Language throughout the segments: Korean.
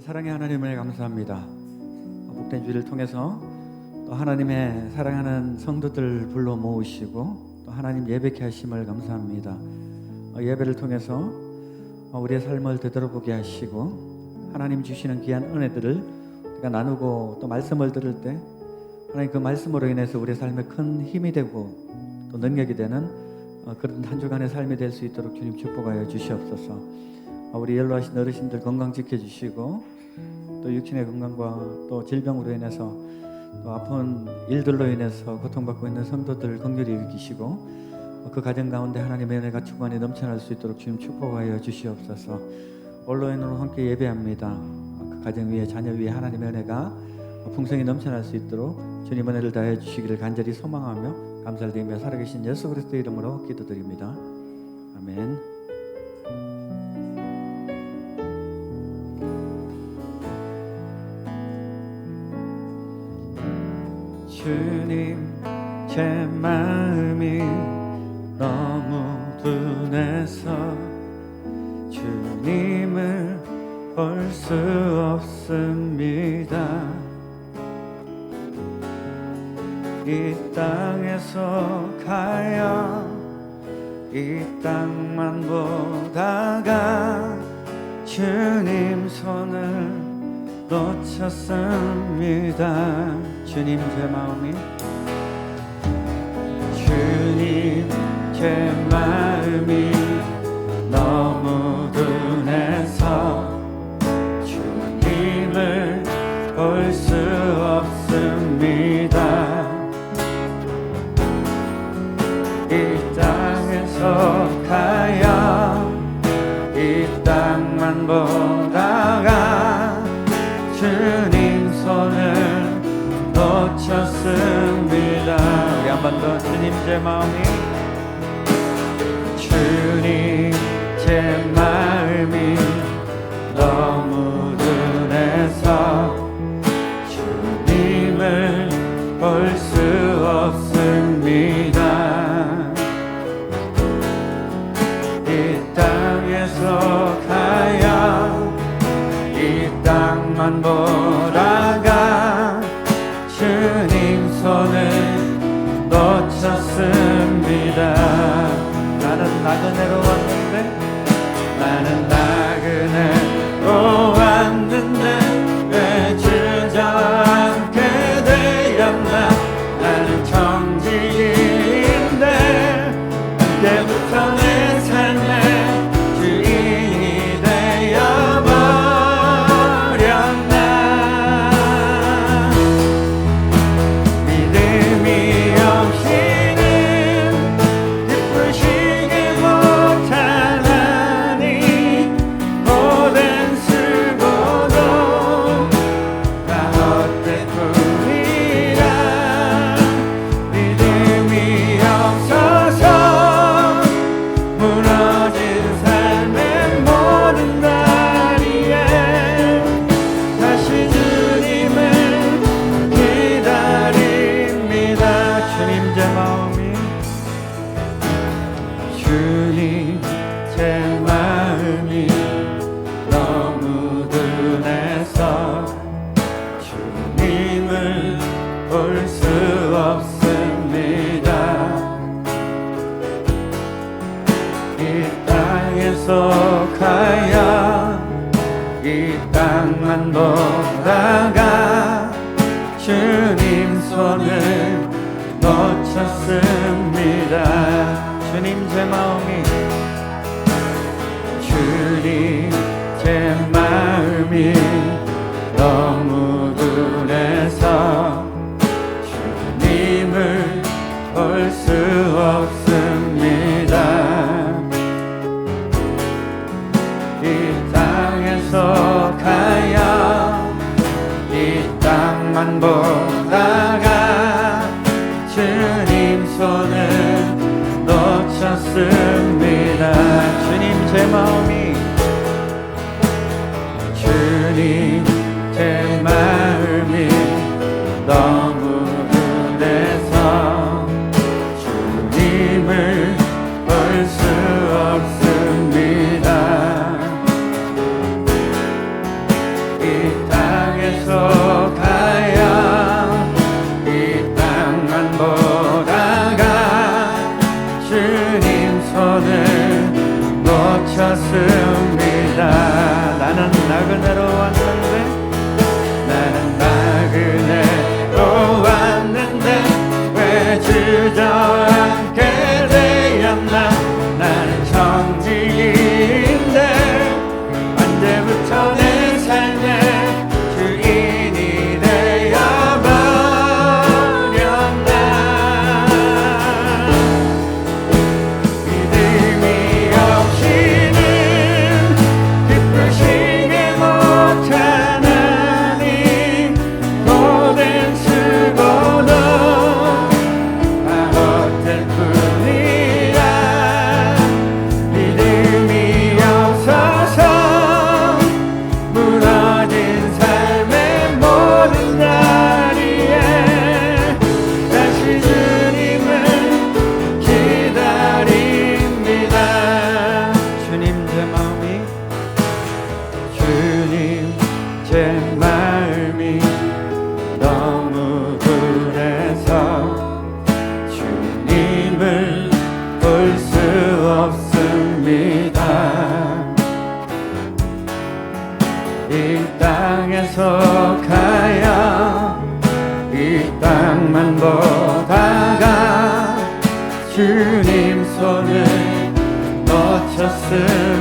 사랑의 하나님을 감사합니다. 복된 주를 통해서 또 하나님의 사랑하는 성도들 불러 모으시고 또 하나님 예배케 하심을 감사합니다. 어, 예배를 통해서 어, 우리의 삶을 되돌아보게 하시고 하나님 주시는 귀한 은혜들을 우리가 나누고 또 말씀을 들을 때 하나님 그 말씀으로 인해서 우리의 삶에 큰 힘이 되고 또 능력이 되는 어, 그런 한 주간의 삶이 될 수 있도록 주님 축복하여 주시옵소서. 어, 우리 연로하신 어르신들 건강 지켜주시고 또 육신의 건강과 또 질병으로 인해서 또 아픈 일들로 인해서 고통받고 있는 성도들 긍휼히 일으키시고 어, 그 가정 가운데 하나님의 은혜가 충만히 넘쳐날 수 있도록 주님 축복하여 주시옵소서. 온라인으로 함께 예배합니다. 어, 그 가정 위에 자녀 위에 하나님의 은혜가 풍성히 넘쳐날 수 있도록 주님 은혜를 다해 주시기를 간절히 소망하며 감사를 드리며 살아계신 예수 그리스도 이름으로 기도드립니다. 아멘. 주님 제 마음이 너무 둔해서 주님을 볼 수 없습니다. 이 땅에서 가야 이 땅만 보다가 주님 손을 놓쳤습니다. 주님 제 마음이. 주님 제 마음이 너무 둔해서 주님을 볼수 Maria. 나는 나그네로 왔는데 나는 나 보다가 주님 손을 놓쳤습니다. 주님 제 마음이 주님 제 마음이 너무 둔해서 주님을 볼 수 없습니다 땅만 sevda. 내 마음이 너무 불해서 주님을 볼 수 없습니다. 이 땅에서 가야 이 땅만 보다가 주님 손을 놓쳤습니다.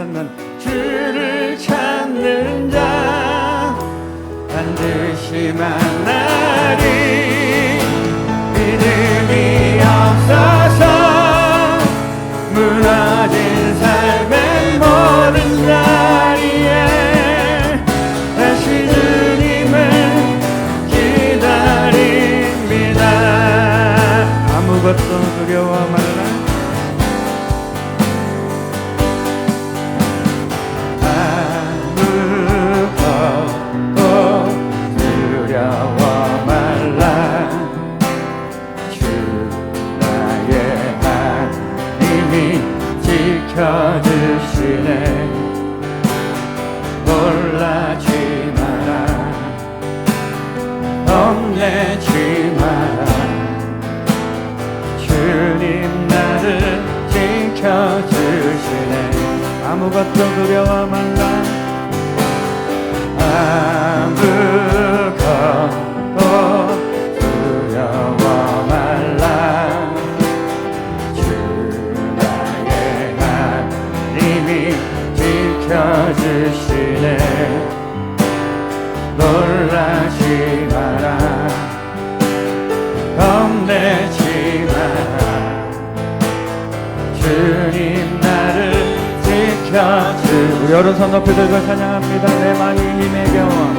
찾는 주를 찾는 자 반드시 만나 찾으시네. 놀라지 마라. 겁내지 마라. 주님 나를 지켜주시네. 아무것도 두려워 말라 Negão, ó.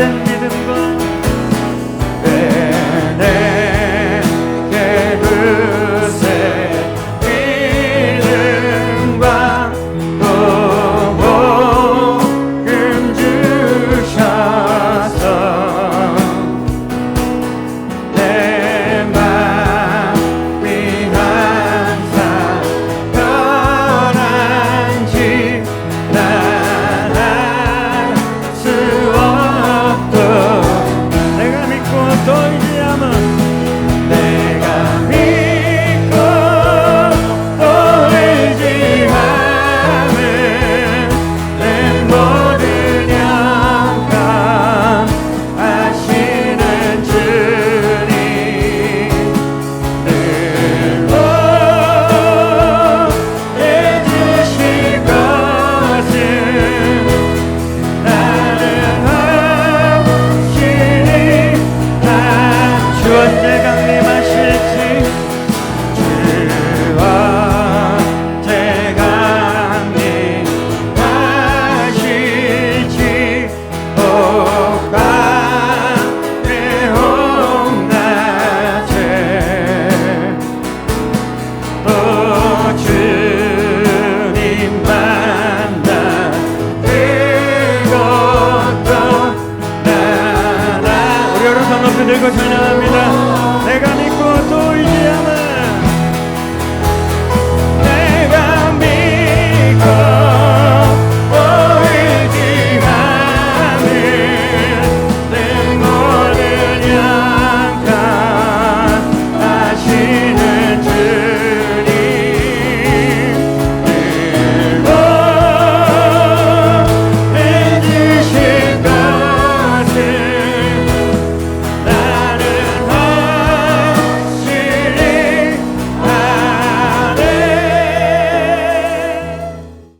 and